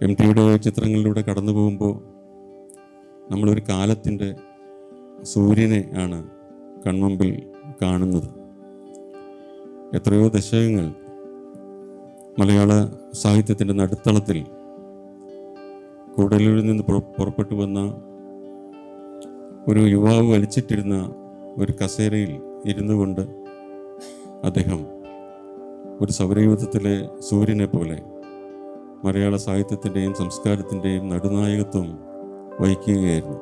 M ടിയുടെ ചിത്രങ്ങളിലൂടെ കടന്നു പോകുമ്പോൾ നമ്മളൊരു കാലത്തിന്റെ സൂര്യനെ ആണ് കൺമുമ്പിൽ കാണുന്നത്. എത്രയോ ദശകങ്ങൾ മലയാള സാഹിത്യത്തിന്റെ നടുത്തളത്തിൽ കൂടലൂരിൽ നിന്ന് പുറ- പുറപ്പെട്ടു വന്ന ഒരു യുവാവ് വലിച്ചിട്ടിരുന്ന ഒരു കസേരയിൽ ഇരുന്നു കൊണ്ട് അദ്ദേഹം ഒരു സൗരയൂഥത്തിലെ സൂര്യനെ പോലെ മലയാള സാഹിത്യത്തിന്റെയും സംസ്കാരത്തിന്റെയും നടുനായകത്വം വഹിക്കുകയായിരുന്നു.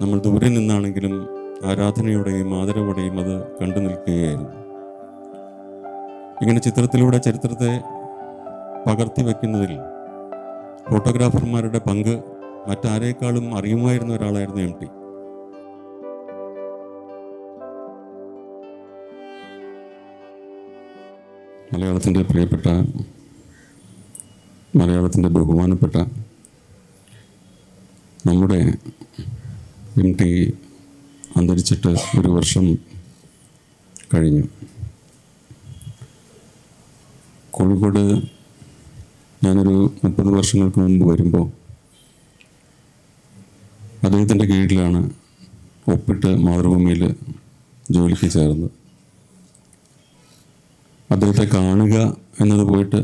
നമ്മൾ ദൂരെ നിന്നാണെങ്കിലും ആരാധനയോടെയും ആദരവോടെയും അത് കണ്ടു നിൽക്കുകയായിരുന്നു. ഇങ്ങനെ ചിത്രത്തിലൂടെ ചരിത്രത്തെ പകർത്തി വയ്ക്കുന്നതിൽ ഫോട്ടോഗ്രാഫർമാരുടെ പങ്ക് മറ്റാരേക്കാളും അറിയുമായിരുന്ന ഒരാളായിരുന്നു എം ടി. മലയാളത്തിന്റെ പ്രിയപ്പെട്ട മലയാളത്തിന്റെ ബഹുമാനപ്പെട്ട നമ്മുടെ എം ടി അന്തരിച്ചിട്ട് ഒരു വർഷം കഴിഞ്ഞു. കോഴിക്കോട് ഞാനൊരു മുപ്പത് വർഷങ്ങൾക്ക് മുമ്പ് വരുമ്പോൾ അദ്ദേഹത്തിന്റെ കീഴിലാണ് ഒപ്പിട്ട് മാതൃഭൂമിയിൽ ജോലിക്ക് ചേർന്നത്. അദ്ദേഹത്തെ കാണുക എന്നത് പോയിട്ട്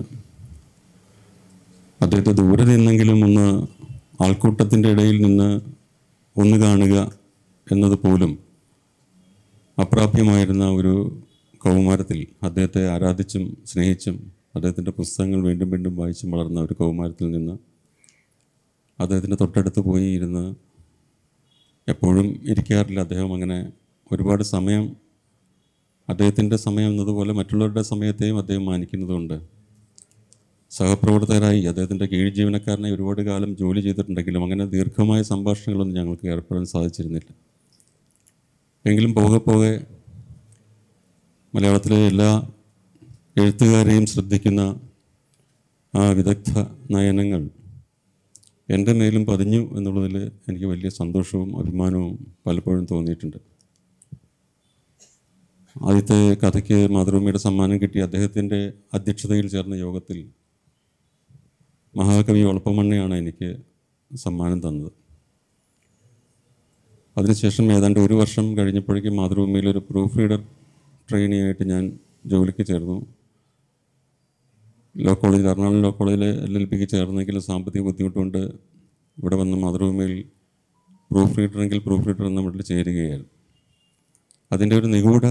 അദ്ദേഹത്തെ ദൂരെ നിന്നെങ്കിലും ഒന്ന് ആൾക്കൂട്ടത്തിന്റെ ഇടയിൽ നിന്ന് ഒന്ന് കാണുക എന്നത് പോലും അപ്രാപ്യമായിരുന്ന ഒരു കൗമാരത്തിൽ അദ്ദേഹത്തെ ആരാധിച്ചും സ്നേഹിച്ചും അദ്ദേഹത്തിന്റെ പുസ്തകങ്ങൾ വീണ്ടും വീണ്ടും വായിച്ചും വളർന്ന ഒരു കൗമാരത്തിൽ നിന്ന് അദ്ദേഹത്തിന്റെ തൊട്ടടുത്ത് പോയി ഇരുന്ന് എപ്പോഴും ഇരിക്കാറില്ല. അദ്ദേഹം അങ്ങനെ ഒരുപാട് സമയം അദ്ദേഹത്തിന്റെ സമയം എന്നതുപോലെ മറ്റുള്ളവരുടെ സമയത്തെയും അദ്ദേഹം മാനിക്കുന്നതുകൊണ്ട് സഹപ്രവർത്തകരായി അദ്ദേഹത്തിന്റെ കീഴ് ജീവനക്കാരനെ ഒരുപാട് കാലം ജോലി ചെയ്തിട്ടുണ്ടെങ്കിലും അങ്ങനെ ദീർഘമായ സംഭാഷണങ്ങളൊന്നും ഞങ്ങൾക്ക് ഏർപ്പെടാൻ സാധിച്ചിരുന്നില്ല. എങ്കിലും പോകെ പോകെ മലയാളത്തിലെ എല്ലാ എഴുത്തുകാരെയും ശ്രദ്ധിക്കുന്ന ആ വിദഗ്ധ നയനങ്ങൾ എന്റെ മേലും പതിഞ്ഞു എന്നുള്ളതിൽ എനിക്ക് വലിയ സന്തോഷവും അഭിമാനവും പലപ്പോഴും തോന്നിയിട്ടുണ്ട്. ആദ്യത്തെ കഥയ്ക്ക് മാതൃഭൂമിയുടെ സമ്മാനം കിട്ടി അദ്ദേഹത്തിന്റെ അധ്യക്ഷതയിൽ ചേർന്ന യോഗത്തിൽ മഹാകവി ഒളപ്പമണ്ണയാണ് എനിക്ക് സമ്മാനം തന്നത്. അതിനുശേഷം ഏതാണ്ട് ഒരു വർഷം കഴിഞ്ഞപ്പോഴേക്കും മാതൃഭൂമിയിൽ ഒരു പ്രൂഫ് റീഡർ ട്രെയിനി ആയിട്ട് ഞാൻ ജോലിക്ക് ചേർന്നു. ലോ കോളേജിൽ എറണാകുളം ലോ കോളേജിൽ എൽ എൽ പിക്ക് ചേർന്നെങ്കിലും സാമ്പത്തിക ബുദ്ധിമുട്ടുകൊണ്ട് ഇവിടെ വന്ന് മാതൃഭൂമിയിൽ പ്രൂഫ് റീഡറെങ്കിൽ പ്രൂഫ് റീഡർ എന്ന വീട്ടിൽ ചേരുകയായിരുന്നു. അതിന്റെ ഒരു നിഗൂഢ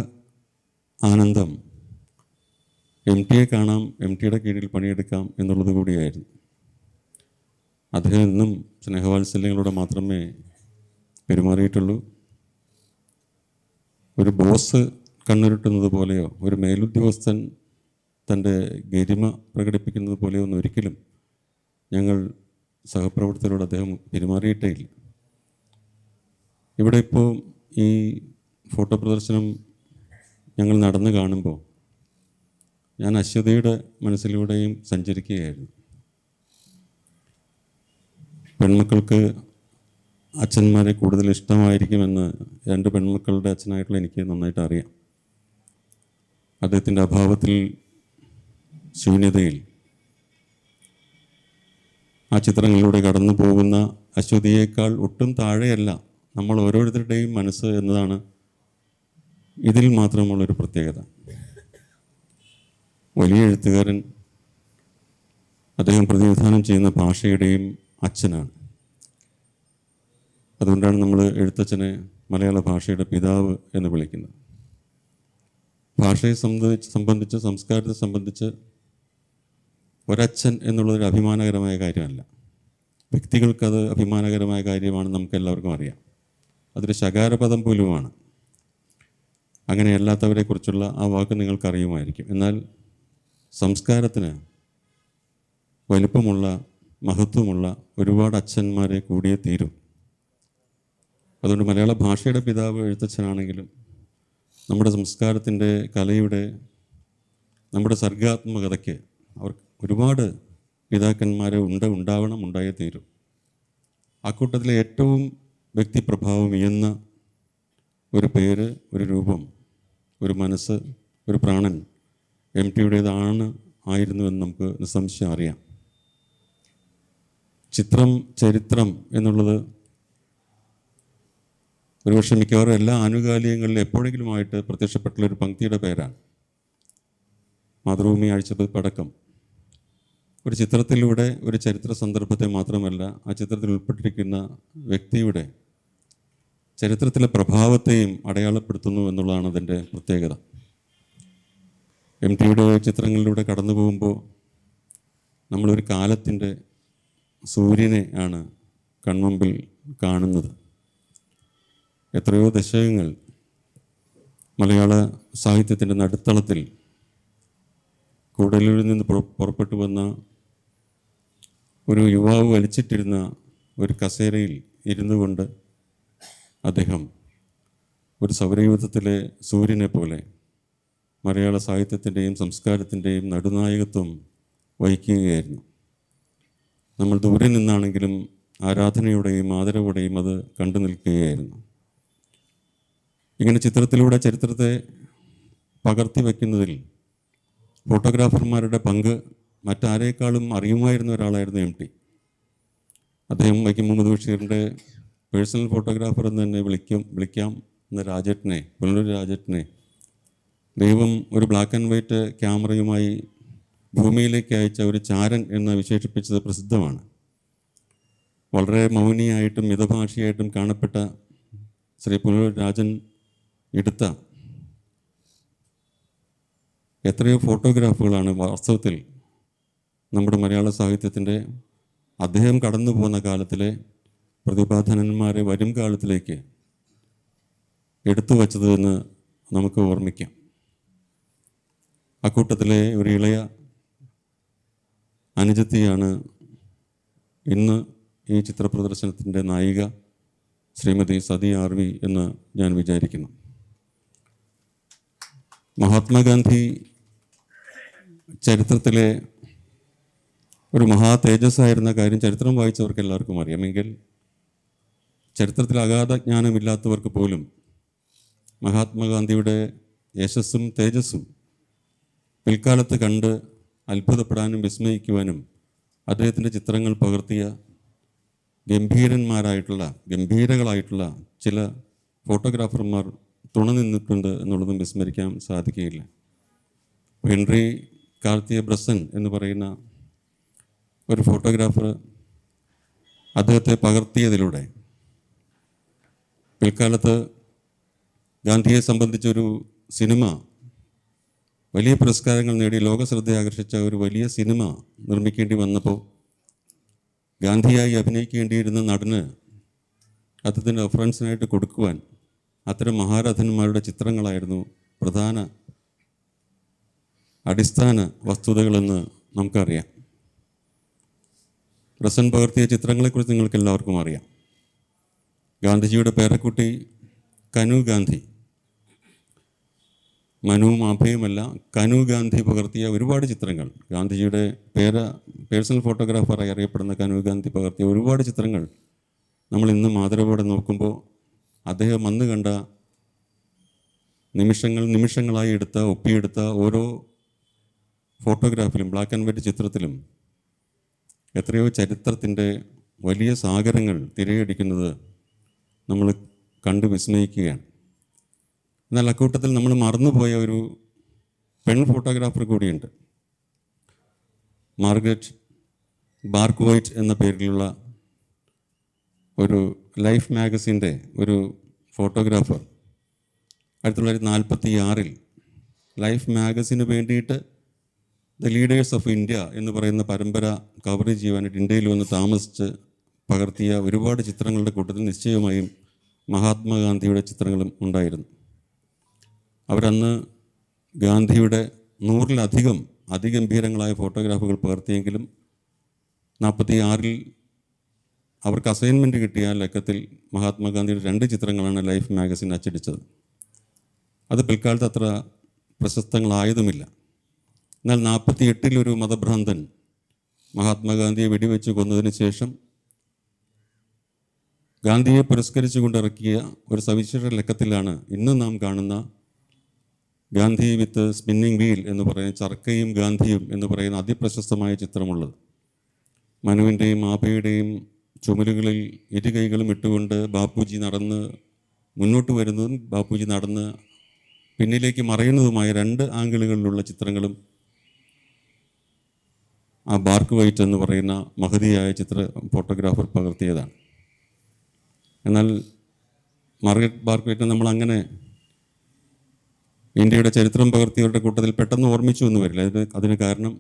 ആനന്ദം എം ടിയെ കാണാം എം ടിയുടെ കീഴിൽ പണിയെടുക്കാം എന്നുള്ളത് കൂടിയായിരുന്നു. അദ്ദേഹം എന്നും സ്നേഹവാത്സല്യങ്ങളോടെ മാത്രമേ പെരുമാറിയിട്ടുള്ളൂ. ഒരു ബോസ് കണ്ണുരുട്ടുന്നത് പോലെയോ ഒരു മേലുദ്യോഗസ്ഥൻ തന്റെ ഗരിമ പ്രകടിപ്പിക്കുന്നത് പോലെയോ ഒന്നും ഒരിക്കലും ഞങ്ങൾ സഹപ്രവർത്തകരോട് അദ്ദേഹം പെരുമാറിയിട്ടേ ഇല്ല. ഇവിടെ ഇപ്പോൾ ഈ ഫോട്ടോ പ്രദർശനം ഞങ്ങൾ നടന്നു കാണുമ്പോൾ ഞാൻ അശ്വതിയുടെ മനസ്സിലൂടെയും സഞ്ചരിക്കുകയായിരുന്നു. പെൺമക്കൾക്ക് അച്ഛന്മാരെ കൂടുതൽ ഇഷ്ടമായിരിക്കുമെന്ന് രണ്ട് പെൺമക്കളുടെ അച്ഛനായിട്ടുള്ള എനിക്ക് നന്നായിട്ട് അറിയാം. അദ്ദേഹത്തിന്റെ അഭാവത്തിൽ ശൂന്യതയിൽ ആ ചിത്രങ്ങളിലൂടെ കടന്നു പോകുന്ന അശ്വതിയേക്കാൾ ഒട്ടും താഴെയല്ല നമ്മൾ ഓരോരുത്തരുടെയും മനസ്സ് എന്നതാണ് ഇതിൽ മാത്രമുള്ളൊരു പ്രത്യേകത. വലിയ എഴുത്തുകാരൻ അദ്ദേഹം പ്രതിനിധാനം ചെയ്യുന്ന ഭാഷയുടെയും അച്ഛനാണ്. അതുകൊണ്ടാണ് നമ്മൾ എഴുത്തച്ഛനെ മലയാള ഭാഷയുടെ പിതാവ് എന്ന് വിളിക്കുന്നത്. ഭാഷയെ സംബന്ധിച്ച് സംബന്ധിച്ച് സംസ്കാരത്തെ സംബന്ധിച്ച് ഒരച്ഛൻ എന്നുള്ളതൊരു അഭിമാനകരമായ കാര്യമല്ല. വ്യക്തികൾക്കത് അഭിമാനകരമായ കാര്യമാണ് നമുക്ക് എല്ലാവർക്കും അറിയാം. അതൊരു ശകാരപദം പോലുമാണ്. അങ്ങനെയല്ലാത്തവരെക്കുറിച്ചുള്ള ആ വാക്ക് നിങ്ങൾക്കറിയുമായിരിക്കും. എന്നാൽ സംസ്കാരത്തിന് വലുപ്പമുള്ള മഹത്വമുള്ള ഒരുപാട് അച്ഛന്മാരെ കൂടിയേ തീരും. അതുകൊണ്ട് മലയാള ഭാഷയുടെ പിതാവ് എഴുത്തച്ഛനാണെങ്കിലും നമ്മുടെ സംസ്കാരത്തിന്റെ കലയുടെ നമ്മുടെ സർഗാത്മകതയ്ക്ക് അവർ ഒരുപാട് പിതാക്കന്മാരെ ഉണ്ട് ഉണ്ടാവണം ഉണ്ടായേ തീരും. അക്കൂട്ടത്തിലെ ഏറ്റവും വ്യക്തിപ്രഭാവം എന്ന ഒരു പേര് ഒരു രൂപം ഒരു മനസ്സ് ഒരു പ്രാണൻ എം ടിയുടേതാണ് ആയിരുന്നുവെന്ന് നമുക്ക് നിസ്സംശയം അറിയാം. ചിത്രം ചരിത്രം എന്നുള്ളത് ഒരുപക്ഷെ മിക്കവാറും എല്ലാ ആനുകാലികങ്ങളിലും എപ്പോഴെങ്കിലുമായിട്ട് പ്രത്യക്ഷപ്പെട്ടുള്ള ഒരു പങ്ക്തിയുടെ പേരാണ്. മാതൃഭൂമി ആഴ്ചപ്പടക്കം ഒരു ചിത്രത്തിലൂടെ ഒരു ചരിത്ര സന്ദർഭത്തെ മാത്രമല്ല ആ ചിത്രത്തിൽ ഉൾപ്പെട്ടിരിക്കുന്ന വ്യക്തിയുടെ ചരിത്രത്തിലെ പ്രഭാവത്തെയും അടയാളപ്പെടുത്തുന്നു എന്നുള്ളതാണ് അതിന്റെ പ്രത്യേകത. എം ടിയുടെ ചിത്രങ്ങളിലൂടെ കടന്നു പോകുമ്പോൾ നമ്മളൊരു കാലത്തിന്റെ സൂര്യനെ ആണ് കൺമുമ്പിൽ കാണുന്നത്. എത്രയോ ദശകങ്ങൾ മലയാള സാഹിത്യത്തിന്റെ നടുത്തളത്തിൽ കൂടലൂരിൽ നിന്ന് പുറ- പുറപ്പെട്ടു വന്ന ഒരു യുവാവ് വലിച്ചിട്ടിരുന്ന ഒരു കസേരയിൽ ഇരുന്നു കൊണ്ട് അദ്ദേഹം ഒരു സൗരയൂഥത്തിലെ സൂര്യനെ പോലെ മലയാള സാഹിത്യത്തിന്റെയും സംസ്കാരത്തിന്റെയും നടുനായകത്വം വഹിക്കുകയായിരുന്നു. നമ്മൾ ദൂരെ നിന്നാണെങ്കിലും ആരാധനയുടെയും ആദരവോടെയും അത് കണ്ടു നിൽക്കുകയായിരുന്നു. ഇങ്ങനെ ചിത്രത്തിലൂടെ ചരിത്രത്തെ പകർത്തി വയ്ക്കുന്നതിൽ ഫോട്ടോഗ്രാഫർമാരുടെ പങ്ക് മറ്റാരേക്കാളും അറിയുമായിരുന്ന ഒരാളായിരുന്നു എം ടി. അദ്ദേഹം വൈക്കം മുഹമ്മദ് ബഷീറിന്റെ പേഴ്സണൽ ഫോട്ടോഗ്രാഫർ എന്ന് തന്നെ വിളിക്കും വിളിക്കാം എന്ന രാജേട്ടനെ പുനലൂർ രാജേട്ടനെ ദൈവം ഒരു ബ്ലാക്ക് ആൻഡ് വൈറ്റ് ക്യാമറയുമായി ഭൂമിയിലേക്ക് അയച്ച ഒരു ചാരൻ എന്ന് വിശേഷിപ്പിച്ചത് പ്രസിദ്ധമാണ്. വളരെ മൗനിയായിട്ടും മിതഭാഷയായിട്ടും കാണപ്പെട്ട ശ്രീ പുനലൂർ രാജൻ എടുത്ത എത്രയോ ഫോട്ടോഗ്രാഫുകളാണ് വാസ്തവത്തിൽ നമ്മുടെ മലയാള സാഹിത്യത്തിന്റെ അദ്ദേഹം കടന്നു പോകുന്ന കാലത്തിലെ പ്രതിഭാധനന്മാരെ വരും കാലത്തിലേക്ക് എടുത്തു വച്ചത് എന്ന് നമുക്ക് ഓർമ്മിക്കാം. അക്കൂട്ടത്തിലെ ഒരു ഇളയ അനുജത്തിയാണ് ഇന്ന് ഈ ചിത്ര പ്രദർശനത്തിന്റെ നായിക ശ്രീമതി സതി ആർ വി എന്ന് ഞാൻ വിചാരിക്കുന്നു. മഹാത്മാഗാന്ധി ചരിത്രത്തിലെ ഒരു മഹാ തേജസ്സായിരുന്ന കാര്യം ചരിത്രം വായിച്ചവർക്ക് എല്ലാവർക്കും അറിയാമെങ്കിൽ ചരിത്രത്തിൽ അഗാധ ജ്ഞാനമില്ലാത്തവർക്ക് പോലും മഹാത്മാഗാന്ധിയുടെ യശസ്സും തേജസ്സും പിൽക്കാലത്ത് കണ്ട് അത്ഭുതപ്പെടാനും വിസ്മയിക്കുവാനും അദ്ദേഹത്തിന്റെ ചിത്രങ്ങൾ പകർത്തിയ ഗംഭീരന്മാരായിട്ടുള്ള ഗംഭീരകളായിട്ടുള്ള ചില ഫോട്ടോഗ്രാഫർമാർ തുണ നിന്നിട്ടുണ്ട് എന്നുള്ളതും വിസ്മരിക്കാൻ സാധിക്കുകയില്ല. ഹെൻറി കാർത്തിയ ബ്രസൻ എന്ന് പറയുന്ന ഒരു ഫോട്ടോഗ്രാഫർ അദ്ദേഹത്തെ പകർത്തിയതിലൂടെ പിൽക്കാലത്ത് ഗാന്ധിയെ സംബന്ധിച്ചൊരു സിനിമ വലിയ പുരസ്കാരങ്ങൾ നേടി ലോക ശ്രദ്ധ ആകർഷിച്ച ഒരു വലിയ സിനിമ നിർമ്മിക്കേണ്ടി വന്നപ്പോൾ ഗാന്ധിയായി അഭിനയിക്കേണ്ടിയിരുന്ന നടന് അദ്ദേഹത്തിന്റെ റെഫറൻസിനായിട്ട് കൊടുക്കുവാൻ അത്തരം മഹാരഥന്മാരുടെ ചിത്രങ്ങളായിരുന്നു പ്രധാന അടിസ്ഥാന വസ്തുതകളെന്ന് നമുക്കറിയാം. റസൻ പകർത്തിയ ചിത്രങ്ങളെക്കുറിച്ച് നിങ്ങൾക്ക് എല്ലാവർക്കും അറിയാം. ഗാന്ധിജിയുടെ പേരക്കുട്ടി കനു ഗാന്ധി മനുവും ആഭയുമല്ല കനു ഗാന്ധി പകർത്തിയ ഒരുപാട് ചിത്രങ്ങൾ. ഗാന്ധിജിയുടെ പേര പേഴ്സണൽ ഫോട്ടോഗ്രാഫറായി അറിയപ്പെടുന്ന കനു ഗാന്ധി പകർത്തിയ ഒരുപാട് ചിത്രങ്ങൾ നമ്മൾ ഇന്ന് മാതൃകയോടെ നോക്കുമ്പോൾ അദ്ദേഹം അന്ന് കണ്ട നിമിഷങ്ങൾ നിമിഷങ്ങളായി എടുത്ത ഒപ്പിയെടുത്ത ഓരോ ഫോട്ടോഗ്രാഫിലും ബ്ലാക്ക് ആൻഡ് വൈറ്റ് ചിത്രത്തിലും എത്രയോ ചരിത്രത്തിന്റെ വലിയ സാഗരങ്ങൾ തിരയടിക്കുന്നത് നമ്മൾ കണ്ടു വിസ്മയിക്കുകയാണ്. എന്നാൽ അക്കൂട്ടത്തിൽ നമ്മൾ മറന്നുപോയ ഒരു പെൺ ഫോട്ടോഗ്രാഫർ കൂടിയുണ്ട്. മാർഗരറ്റ് ബാർക്കോയിറ്റ് എന്ന പേരിലുള്ള ഒരു ലൈഫ് മാഗസിന്റെ ഒരു ഫോട്ടോഗ്രാഫർ ആയിരത്തി തൊള്ളായിരത്തി നാൽപ്പത്തി ആറിൽ ലൈഫ് മാഗസിന് വേണ്ടിയിട്ട് ദ ലീഡേഴ്സ് ഓഫ് ഇന്ത്യ എന്ന് പറയുന്ന പരമ്പര കവർ ചെയ്യുവാനായിട്ട് ഇന്ത്യയിൽ വന്ന് താമസിച്ച് പകർത്തിയ ഒരുപാട് ചിത്രങ്ങളുടെ കൂട്ടത്തിൽ നിശ്ചയമായും മഹാത്മാഗാന്ധിയുടെ ചിത്രങ്ങളും ഉണ്ടായിരുന്നു. അവരന്ന് ഗാന്ധിയുടെ നൂറിലധികം അതിഗംഭീരങ്ങളായ ഫോട്ടോഗ്രാഫുകൾ പകർത്തിയെങ്കിലും നാൽപ്പത്തി ആറിൽ അവർക്ക് അസൈൻമെന്റ് കിട്ടിയ ലക്കത്തിൽ മഹാത്മാഗാന്ധിയുടെ രണ്ട് ചിത്രങ്ങളാണ് ലൈഫ് മാഗസിൻ അച്ചടിച്ചത്. അത് പിൽക്കാലത്ത് അത്ര പ്രശസ്തങ്ങളായതുമില്ല. എന്നാൽ നാൽപ്പത്തി എട്ടിലൊരു മതഭ്രാന്തൻ മഹാത്മാഗാന്ധിയെ വെടിവെച്ച് കൊന്നതിന് ശേഷം ഗാന്ധിയെ പുരസ്കരിച്ചുകൊണ്ടിറക്കിയ ഒരു സവിശേഷ ലക്കത്തിലാണ് ഇന്ന് നാം കാണുന്ന ഗാന്ധി വിത്ത് സ്പിന്നിങ് വീൽ എന്ന് പറയുന്ന ചർക്കയും ഗാന്ധിയും എന്ന് പറയുന്ന അതിപ്രശസ്തമായ ചിത്രമുള്ളത്. മനുവിന്റെയും ആപയുടെയും ചുമലുകളിൽ ഇരു കൈകളും ഇട്ടുകൊണ്ട് ബാപ്പുജി നടന്ന് മുന്നോട്ട് വരുന്നതും ബാപ്പുജി നടന്ന് പിന്നിലേക്ക് മറയുന്നതുമായ രണ്ട് ആംഗിളുകളിലുള്ള ചിത്രങ്ങളും ആ ബാർക്ക് വൈറ്റ് എന്ന് പറയുന്ന മഹതിയായ ചിത്ര ഫോട്ടോഗ്രാഫർ പകർത്തിയതാണ്. എന്നാൽ മാർഗറ്റ് ബാർക്ക് വൈറ്റ് നമ്മൾ അങ്ങനെ ഇന്ത്യയുടെ ചരിത്രം പകർത്തിയവരുടെ കൂട്ടത്തിൽ പെട്ടെന്ന് ഓർമ്മിച്ചു എന്ന് വരില്ല. അതിന് അതിന് കാരണം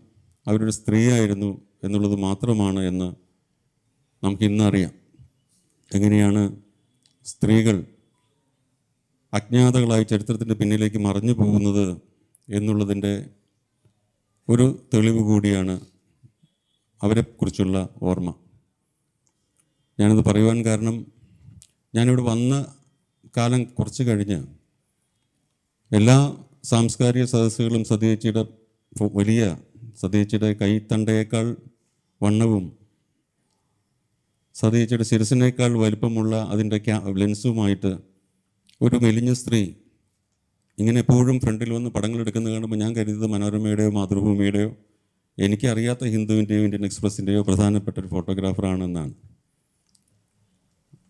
അവരൊരു സ്ത്രീയായിരുന്നു എന്നുള്ളത് മാത്രമാണ് എന്ന് നമുക്ക് ഇന്നറിയാം എങ്ങനെയാണ് സ്ത്രീകൾ അജ്ഞാതകളായി ചരിത്രത്തിന്റെ പിന്നിലേക്ക് മറഞ്ഞു പോകുന്നത് എന്നുള്ളതിന്റെ ഒരു തെളിവ് കൂടിയാണ് അവരെക്കുറിച്ചുള്ള ഓർമ്മ. ഞാനത് പറയുവാൻ കാരണം ഞാനിവിടെ വന്ന കാലം കുറച്ച് കഴിഞ്ഞ് എല്ലാ സാംസ്കാരിക സദസ്സുകളും സതീച്ചയുടെ വലിയ സതീച്ചയുടെ കൈത്തണ്ടയേക്കാൾ വണ്ണവും സതീച്ചയുടെ ശിരസിനേക്കാൾ വലിപ്പമുള്ള അതിന്റെ ക്യാ ലെൻസുമായിട്ട് ഒരു മെലിഞ്ഞ സ്ത്രീ ഇങ്ങനെ എപ്പോഴും ഫ്രണ്ടിൽ വന്ന് പടങ്ങൾ എടുക്കുന്നത് കാണുമ്പോൾ ഞാൻ കരുതുന്നത് മനോരമയുടെയോ മാതൃഭൂമിയുടെയോ എനിക്കറിയാത്ത ഹിന്ദുവിന്റെയോ ഇന്ത്യൻ എക്സ്പ്രസിന്റെയോ പ്രധാനപ്പെട്ട ഒരു ഫോട്ടോഗ്രാഫറാണെന്നാണ്.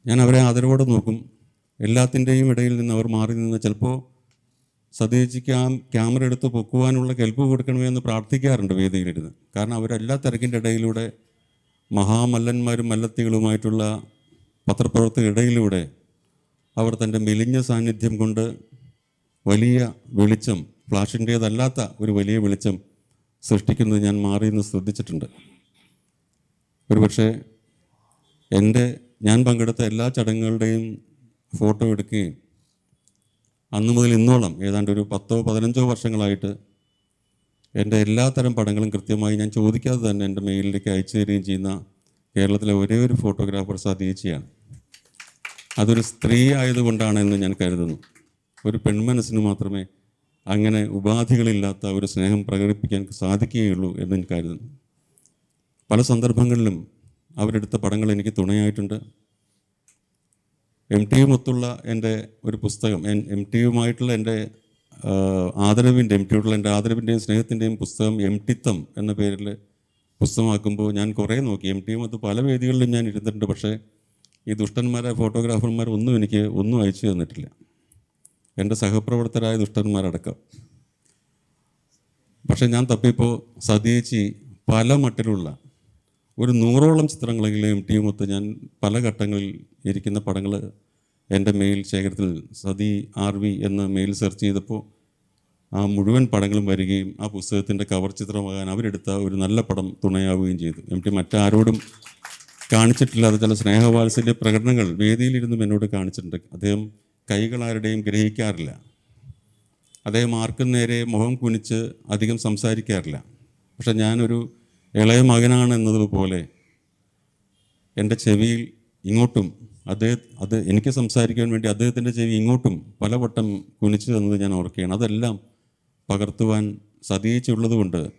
ഞാൻ അവരെ ആദരവോടെ നോക്കും. എല്ലാത്തിന്റെയും ഇടയിൽ നിന്ന് അവർ മാറി നിന്ന് ചിലപ്പോൾ സതീജിക്ക് ആ ക്യാമറ എടുത്ത് പൊക്കുവാനുള്ള കെൽപ്പ് കൊടുക്കണമേ എന്ന് പ്രാർത്ഥിക്കാറുണ്ട് വേദിയിലിരുന്ന് കാരണം അവരെല്ലാ തിരക്കിന്റെ ഇടയിലൂടെ മഹാമല്ലന്മാരും മല്ലത്തികളുമായിട്ടുള്ള ഇടയിലൂടെ അവർ തന്റെ മെലിഞ്ഞ സാന്നിധ്യം കൊണ്ട് വലിയ വെളിച്ചം ഫ്ലാഷിന്റേതല്ലാത്ത ഒരു വലിയ വെളിച്ചം സൃഷ്ടിക്കുന്നത് ഞാൻ മാറിയെന്ന് ശ്രദ്ധിച്ചിട്ടുണ്ട്. ഒരുപക്ഷെ എന്റെ ഞാൻ പങ്കെടുത്ത എല്ലാ ചടങ്ങുകളുടെയും ഫോട്ടോ എടുക്കുകയും അന്ന് മുതൽ ഇന്നോളം ഏതാണ്ട് ഒരു പത്തോ പതിനഞ്ചോ വർഷങ്ങളായിട്ട് എന്റെ എല്ലാ തരം പടങ്ങളും കൃത്യമായി ഞാൻ ചോദിക്കാതെ തന്നെ എന്റെ മെയിലിലേക്ക് അയച്ചു തരികയും ചെയ്യുന്ന കേരളത്തിലെ ഒരേ ഒരു ഫോട്ടോഗ്രാഫർ സതീച്ചയാണ് അതൊരു സ്ത്രീ ആയതുകൊണ്ടാണെന്ന് ഞാൻ കരുതുന്നു. ഒരു പെൺമനസ്സിന് മാത്രമേ അങ്ങനെ ഉപാധികളില്ലാത്ത ഒരു സ്നേഹം പ്രകടിപ്പിക്കാൻ സാധിക്കുകയുള്ളൂ എന്ന് ഞാൻ കരുതുന്നു. പല സന്ദർഭങ്ങളിലും അവരെടുത്ത പടങ്ങൾ എനിക്ക് തുണയായിട്ടുണ്ട്. എം ടി യുമൊത്തുള്ള എന്റെ ഒരു പുസ്തകം എം ടി യുമായിട്ടുള്ള എന്റെ ആദരവിന്റെ എം ടിയോടുള്ള എന്റെ ആദരവിന്റെയും സ്നേഹത്തിന്റെയും പുസ്തകം എം ടിത്തം എന്ന പേരിൽ പുസ്തകമാക്കുമ്പോൾ ഞാൻ കുറേ നോക്കി. എം ടിയുമൊത്ത് പല വേദികളിലും ഞാൻ ഇരുന്നിട്ടുണ്ട് പക്ഷേ ഈ ദുഷ്ടന്മാരെ ഫോട്ടോഗ്രാഫർമാർ ഒന്നും എനിക്ക് ഒന്നും അയച്ചു തന്നിട്ടില്ല. എന്റെ സഹപ്രവർത്തകരായ ദുഷ്ടന്മാരടക്കം. പക്ഷേ ഞാൻ തപ്പിപ്പോൾ സതീച്ചി പല മട്ടിലുള്ള ഒരു നൂറോളം ചിത്രങ്ങളെങ്കിലും എം ടിയുമൊത്ത് ഞാൻ പല ഘട്ടങ്ങളിൽ ഇരിക്കുന്ന പടങ്ങൾ എന്റെ മെയിൽ ശേഖരത്തിൽ സതി ആർ വി എന്ന മെയിൽ സെർച്ച് ചെയ്തപ്പോൾ ആ മുഴുവൻ പടങ്ങളും വരികയും ആ പുസ്തകത്തിന്റെ കവർ ചിത്രമാകാൻ അവരെടുത്ത ഒരു നല്ല പടം തുണയാവുകയും ചെയ്തു. എം ടി മറ്റാരോടും കാണിച്ചിട്ടില്ലാത്ത ചില സ്നേഹവാത്സല്യ പ്രകടനങ്ങൾ വേദിയിലിരുന്നും എന്നോട് കാണിച്ചിട്ടുണ്ട്. അദ്ദേഹം കൈകൾ ആരുടെയും ഗ്രഹിക്കാറില്ല. അദ്ദേഹം ആർക്കും നേരെ മുഖം കുനിച്ച് അധികം സംസാരിക്കാറില്ല. പക്ഷെ ഞാനൊരു ഇളയ മകനാണ് എന്നതുപോലെ എന്റെ ചെവിയിൽ ഇങ്ങോട്ടും അദ്ദേഹം അത് എനിക്ക് സംസാരിക്കാൻ വേണ്ടി അദ്ദേഹത്തിന്റെ ചെവി ഇങ്ങോട്ടും പലവട്ടം കുനിച്ചു തന്നത് ഞാൻ ഓർക്കുകയാണ്. അതെല്ലാം പകർത്തുവാൻ സതീച്ചുള്ളതുകൊണ്ട്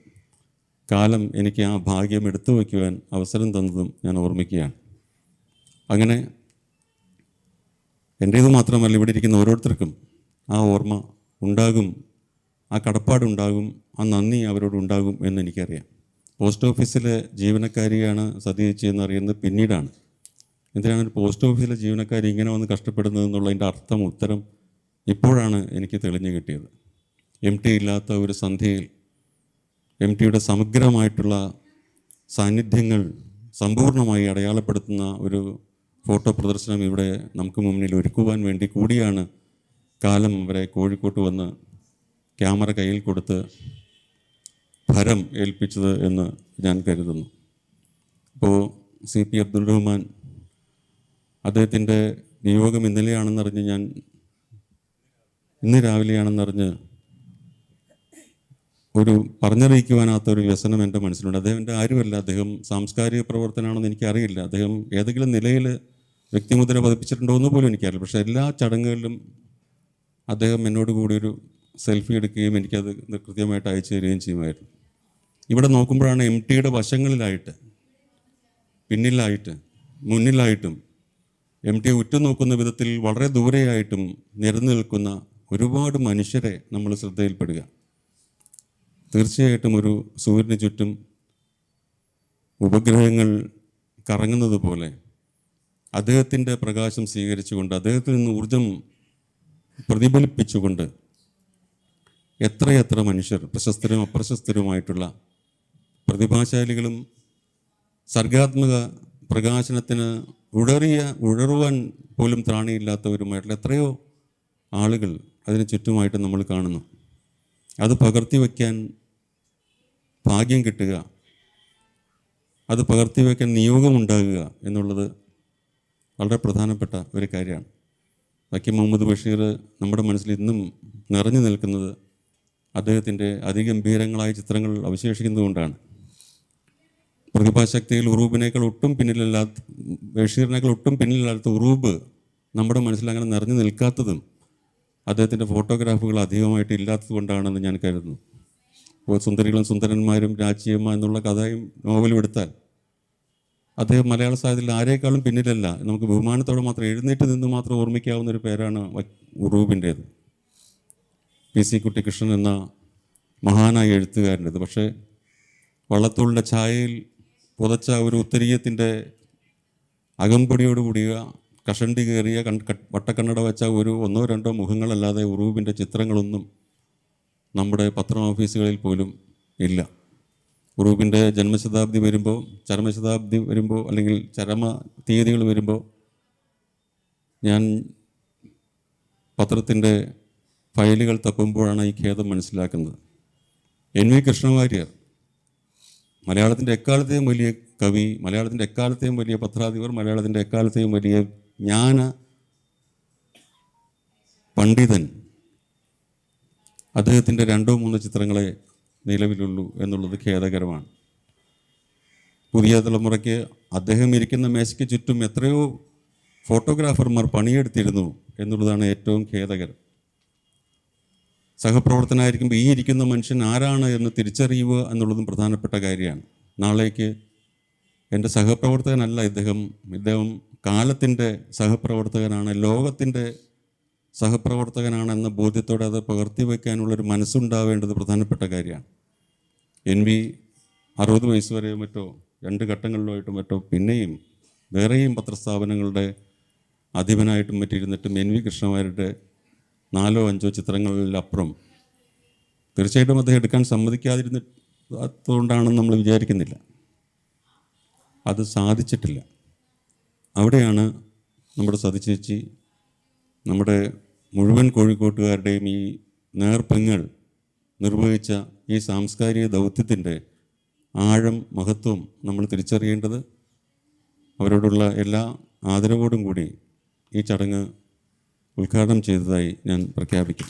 കാലം എനിക്ക് ആ ഭാഗ്യം എടുത്തു വയ്ക്കുവാൻ അവസരം തന്നതും ഞാൻ ഓർമ്മിക്കുകയാണ്. അങ്ങനെ എന്റേത് മാത്രമല്ല ഇവിടെ ഇരിക്കുന്ന ഓരോരുത്തർക്കും ആ ഓർമ്മ ഉണ്ടാകും ആ കടപ്പാടുണ്ടാകും ആ നന്ദി അവരോടുണ്ടാകും എന്ന് എനിക്കറിയാം. പോസ്റ്റ് ഓഫീസിലെ ജീവനക്കാരിയാണ് സതീച്ചി എന്നറിയുന്നത് പിന്നീടാണ്. എന്തിനാണ് ഒരു പോസ്റ്റ് ഓഫീസിലെ ജീവനക്കാരി ഇങ്ങനെ വന്ന് കഷ്ടപ്പെടുന്നത് എന്നുള്ളതിന്റെ അർത്ഥം ഉത്തരം ഇപ്പോഴാണ് എനിക്ക് തെളിഞ്ഞു കിട്ടിയത്. എം ടി ഇല്ലാത്ത ഒരു സന്ധ്യയിൽ എം ടിയുടെ സമഗ്രമായിട്ടുള്ള സാന്നിധ്യങ്ങൾ സമ്പൂർണമായി അടയാളപ്പെടുത്തുന്ന ഒരു ഫോട്ടോ പ്രദർശനം ഇവിടെ നമുക്ക് മുന്നിൽ ഒരുക്കുവാൻ വേണ്ടി കൂടിയാണ് കാലം വരെ കോഴിക്കോട്ട് വന്ന് ക്യാമറ കയ്യിൽ കൊടുത്ത് ഭരം ഏൽപ്പിച്ചത് എന്ന് ഞാൻ കരുതുന്നു. ഇപ്പോൾ സി പി അബ്ദുൾ റഹ്മാൻ അദ്ദേഹത്തിന്റെ നിയോഗം ഇന്നലെയാണെന്നറിഞ്ഞ് ഞാൻ ഇന്ന് രാവിലെയാണെന്നറിഞ്ഞ് ഒരു പറഞ്ഞറിയിക്കുവാനാത്ത ഒരു വ്യസനം എന്റെ മനസ്സിലുണ്ട്. അദ്ദേഹത്തിന്റെ ആരുമല്ല. അദ്ദേഹം സാംസ്കാരിക പ്രവർത്തനമാണെന്ന് എനിക്കറിയില്ല. അദ്ദേഹം ഏതെങ്കിലും നിലയിൽ വ്യക്തിമുദ്ര പതിപ്പിച്ചിട്ടുണ്ടോ എന്ന് പോലും എനിക്കറിയില്ല. പക്ഷേ എല്ലാ ചടങ്ങുകളിലും അദ്ദേഹം എന്നോട് കൂടി ഒരു സെൽഫി എടുക്കുകയും എനിക്കത് കൃത്യമായിട്ട് അയച്ചു തരികയും ചെയ്യുമായിരുന്നു. ഇവിടെ നോക്കുമ്പോഴാണ് എം ടിയുടെ വശങ്ങളിലായിട്ട് പിന്നിലായിട്ട് മുന്നിലായിട്ടും എം ടി ഉറ്റുനോക്കുന്ന വിധത്തിൽ വളരെ ദൂരെയായിട്ടും നിരന്നു നിൽക്കുന്ന ഒരുപാട് മനുഷ്യരെ നമ്മൾ ശ്രദ്ധയിൽപ്പെടുക. തീർച്ചയായിട്ടും ഒരു സൂര്യന് ചുറ്റും ഉപഗ്രഹങ്ങൾ കറങ്ങുന്നത് പോലെ അദ്ദേഹത്തിന്റെ പ്രകാശം സ്വീകരിച്ചുകൊണ്ട് അദ്ദേഹത്തിൽ നിന്ന് ഊർജം പ്രതിഫലിപ്പിച്ചുകൊണ്ട് എത്രയെത്ര മനുഷ്യർ പ്രശസ്തരും അപ്രശസ്തരുമായിട്ടുള്ള പ്രതിഭാശാലികളും സർഗാത്മക പ്രകാശനത്തിന് ഉടറിയ ഉഴറുവാൻ പോലും ത്രാണിയില്ലാത്തവരുമായിട്ടുള്ള എത്രയോ ആളുകൾ അതിന് ചുറ്റുമായിട്ട് നമ്മൾ കാണുന്നു. അത് പകർത്തി വയ്ക്കാൻ ഭാഗ്യം കിട്ടുക. അത് പകർത്തി വയ്ക്കാൻ നിയോഗമുണ്ടാകുക എന്നുള്ളത് വളരെ പ്രധാനപ്പെട്ട ഒരു കാര്യമാണ്. വക്കീം മുഹമ്മദ് ബഷീർ നമ്മുടെ മനസ്സിൽ ഇന്നും നിറഞ്ഞു നിൽക്കുന്നത് അദ്ദേഹത്തിന്റെ അതിഗംഭീരങ്ങളായ ചിത്രങ്ങൾ അവശേഷിക്കുന്നതുകൊണ്ടാണ്. പ്രതിഭാശക്തിയിൽ ഉറൂബിനേക്കാൾ ഒട്ടും പിന്നിലല്ലാത്ത ബഷീറിനേക്കാൾ ഒട്ടും പിന്നിലല്ലാത്ത ഉറൂബ് നമ്മുടെ മനസ്സിൽ അങ്ങനെ നിറഞ്ഞു നിൽക്കാത്തതും അദ്ദേഹത്തിന്റെ ഫോട്ടോഗ്രാഫുകൾ അധികമായിട്ട് ഇല്ലാത്തത് കൊണ്ടാണെന്ന് ഞാൻ കരുതുന്നു. ഇപ്പോൾ സുന്ദരികളും സുന്ദരന്മാരും രാജ്യമ്മ എന്നുള്ള കഥയും നോവലും എടുത്താൽ അദ്ദേഹം മലയാള സാഹിത്യത്തിൽ ആരേക്കാളും പിന്നിലല്ല. നമുക്ക് ബഹുമാനത്തോടെ മാത്രം എഴുന്നേറ്റ് നിന്ന് മാത്രം ഓർമ്മിക്കാവുന്ന ഒരു പേരാണ് ഉറൂബിന്റേത്. പി സി കുട്ടിക്കൃഷ്ണൻ എന്ന മഹാനായ എഴുത്തുകാരന്റേത്. പക്ഷേ വള്ളത്തോളിന്റെ ഛായയിൽ പുതച്ച ഒരു ഉത്തരീയത്തിന്റെ അകമ്പടിയോട് കൂടിയ കഷണ്ടി കയറിയ കൺ വട്ടക്കണ്ണട വെച്ച ഒരു ഒന്നോ രണ്ടോ മുഖങ്ങളല്ലാതെ ഉറൂബിന്റെ ചിത്രങ്ങളൊന്നും നമ്മുടെ പത്രം ഓഫീസുകളിൽ പോലും ഇല്ല. ഉറൂബിന്റെ ജന്മശതാബ്ദി വരുമ്പോൾ ചരമശതാബ്ദി വരുമ്പോൾ അല്ലെങ്കിൽ ചരമ തീയതികൾ വരുമ്പോൾ ഞാൻ പത്രത്തിന്റെ ഫയലുകൾ തപ്പുമ്പോഴാണ് ഈ ഖേദം മനസ്സിലാക്കുന്നത്. എൻ വി കൃഷ്ണവാര്യർ മലയാളത്തിന്റെ എക്കാലത്തെയും വലിയ കവി മലയാളത്തിന്റെ എക്കാലത്തെയും വലിയ പത്രാധിപർ മലയാളത്തിന്റെ എക്കാലത്തെയും വലിയ ജ്ഞാന പണ്ഡിതൻ അദ്ദേഹത്തിന്റെ രണ്ടോ മൂന്നോ ചിത്രങ്ങളെ നിലവിലുള്ളൂ എന്നുള്ളത് ഖേദകരമാണ്. പുതിയ തലമുറയ്ക്ക് അദ്ദേഹം ഇരിക്കുന്ന മേശയ്ക്ക് ചുറ്റും എത്രയോ ഫോട്ടോഗ്രാഫർമാർ പണിയെടുത്തിരുന്നു എന്നുള്ളതാണ് ഏറ്റവും ഖേദകരം. സഹപ്രവർത്തനായിരിക്കുമ്പോൾ ഈ ഇരിക്കുന്ന മനുഷ്യൻ ആരാണ് എന്ന് തിരിച്ചറിയുക എന്നുള്ളതും പ്രധാനപ്പെട്ട കാര്യമാണ്. നാളേക്ക് എന്റെ സഹപ്രവർത്തകനല്ല ഇദ്ദേഹം. ഇദ്ദേഹം കാലത്തിന്റെ സഹപ്രവർത്തകനാണ് ലോകത്തിന്റെ സഹപ്രവർത്തകനാണ് എന്ന ബോധ്യത്തോടെ അത് പകർത്തി വയ്ക്കാനുള്ളൊരു മനസ്സുണ്ടാവേണ്ടത് പ്രധാനപ്പെട്ട കാര്യമാണ്. എൻ വി അറുപത് വയസ്സ് വരെയോ മറ്റോ രണ്ട് ഘട്ടങ്ങളിലായിട്ടും മറ്റോ പിന്നെയും വേറെയും പത്രസ്ഥാപനങ്ങളുടെ അധിപനായിട്ടും മറ്റിരുന്നിട്ടും എൻ വി കൃഷ്ണമാരുടെ നാലോ അഞ്ചോ ചിത്രങ്ങളിലപ്പുറം. തീർച്ചയായിട്ടും അദ്ദേഹം എടുക്കാൻ സമ്മതിക്കാതിരുന്നതുകൊണ്ടാണെന്ന് നമ്മൾ വിചാരിക്കുന്നില്ല. അത് സാധിച്ചിട്ടില്ല. അവിടെയാണ് നമ്മുടെ സതിച്ചേച്ചി നമ്മുടെ മുഴുവൻ കോഴിക്കോട്ടുകാരുടെയും ഈ നേർപ്പെങ്ങൾ നിർവഹിച്ച ഈ സാംസ്കാരിക ദൗത്യത്തിന്റെ ആഴം മഹത്വം നമ്മൾ തിരിച്ചറിയേണ്ടത് അവരോടുള്ള എല്ലാ ആദരവോടും കൂടി ഈ ചടങ്ങ് ഉദ്ഘാടനം ചെയ്തതായി ഞാൻ പ്രഖ്യാപിക്കും